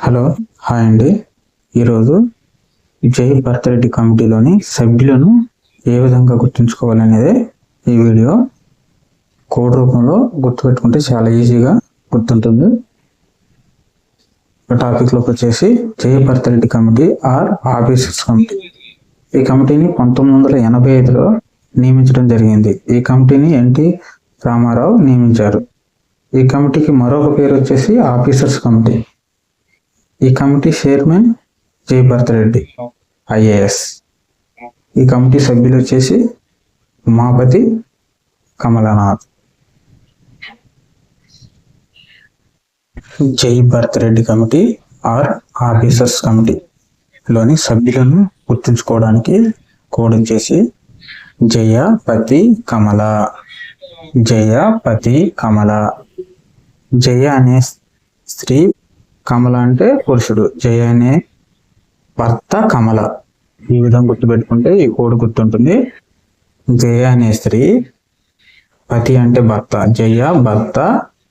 Hello hi అండి. ఈరోజు జై భర్తరెడ్డి కమిటీలోని సభ్యులను ఏ విధంగా గుర్తుంచుకోవాలనేదే ఈ వీడియో. కోడ్ రూపంలో గుర్తుపెట్టుకుంటే చాలా ఈజీగా గుర్తుంటుంది. టాపిక్లోకి వచ్చేసి Jai Bharat Reddy committee or officers committee. ఈ కమిటీని పంతొమ్మిది వందల ఎనభై ఐదులో నియమించడం జరిగింది. ఈ కమిటీని ఎన్టీ రామారావు నియమించారు. ఈ కమిటీకి మరొక పేరు వచ్చేసి ఆఫీసర్స్ కమిటీ. ఈ committee chairman Jai Bharat Reddy IAS. ఈ కమిటీ సభ్యులు వచ్చేసి Umapathi Kamalnath. Jai Bharat Reddy committee or officers committee లోని సభ్యులను గుర్తుంచుకోవడానికి కోడ్ వచ్చేసి జయ పతి కమల. జయ పతి కమల. జయ అనే స్త్రీ కమల అంటే పురుషుడు. జయ అనే భర్త కమల. ఈ విధంగా గుర్తుపెట్టుకుంటే ఈ కోడి గుర్తుంటుంది. జయ అనే స్త్రీ పతి అంటే భర్త జయ భర్త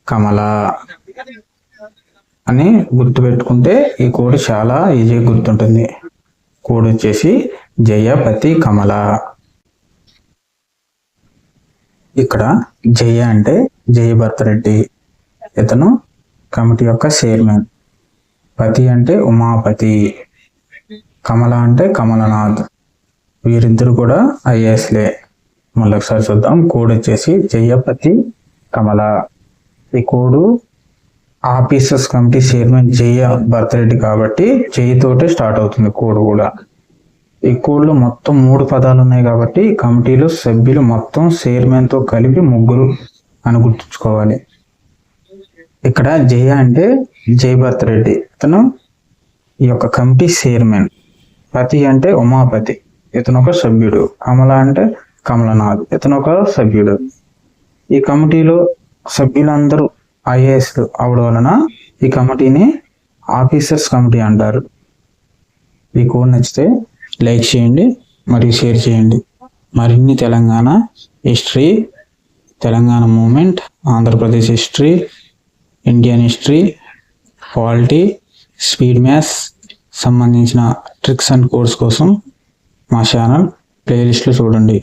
కమల అని గుర్తుపెట్టుకుంటే ఈ కోడి చాలా ఈజీగా గుర్తుంటుంది. కోడి వచ్చేసి జయ పతి కమల. ఇక్కడ జయ అంటే జయ భర్త రెడ్డి ఇతను కమిటీ యొక్క చైర్మన్. పతి అంటే ఉమాపతి. కమల అంటే కమలనాథ్. వీరిద్దరు కూడా ఐఏఎస్లే. మళ్ళీ ఒకసారి చూద్దాం. కోడ్ వచ్చేసి జయపతి కమల. ఈ code officers committee chairman Jaya Bharat Reddy కాబట్టి జయతోటే స్టార్ట్ అవుతుంది కోడ్ కూడా. ఈ కోడ్లో మొత్తం మూడు పదాలు ఉన్నాయి కాబట్టి కమిటీలో సభ్యులు మొత్తం చైర్మన్తో కలిపి ముగ్గురు అని గుర్తుంచుకోవాలి. ఇక్కడ జయ అంటే జయభర్త్ రెడ్డి. ఇతను ఈ యొక్క కమిటీ చైర్మన్. పతి అంటే ఉమాపతి. ఇతను ఒక సభ్యుడు. కమల అంటే కమలనాథ్. ఇతను ఒక సభ్యుడు. ఈ కమిటీలో సభ్యులందరూ ఐఏఎస్ అవడం వలన ఈ కమిటీని ఆఫీసర్స్ కమిటీ అంటారు. ఈ కోడ్ నచ్చితే లైక్ చేయండి మరియు షేర్ చేయండి. మరిన్ని Telangana history Telangana movement Andhra Pradesh history Indian history quality speed maths సంబంధించిన ట్రిక్స్ అండ్ కోర్స్ కోసం మా ఛానల్ ప్లేలిస్ట్లో చూడండి.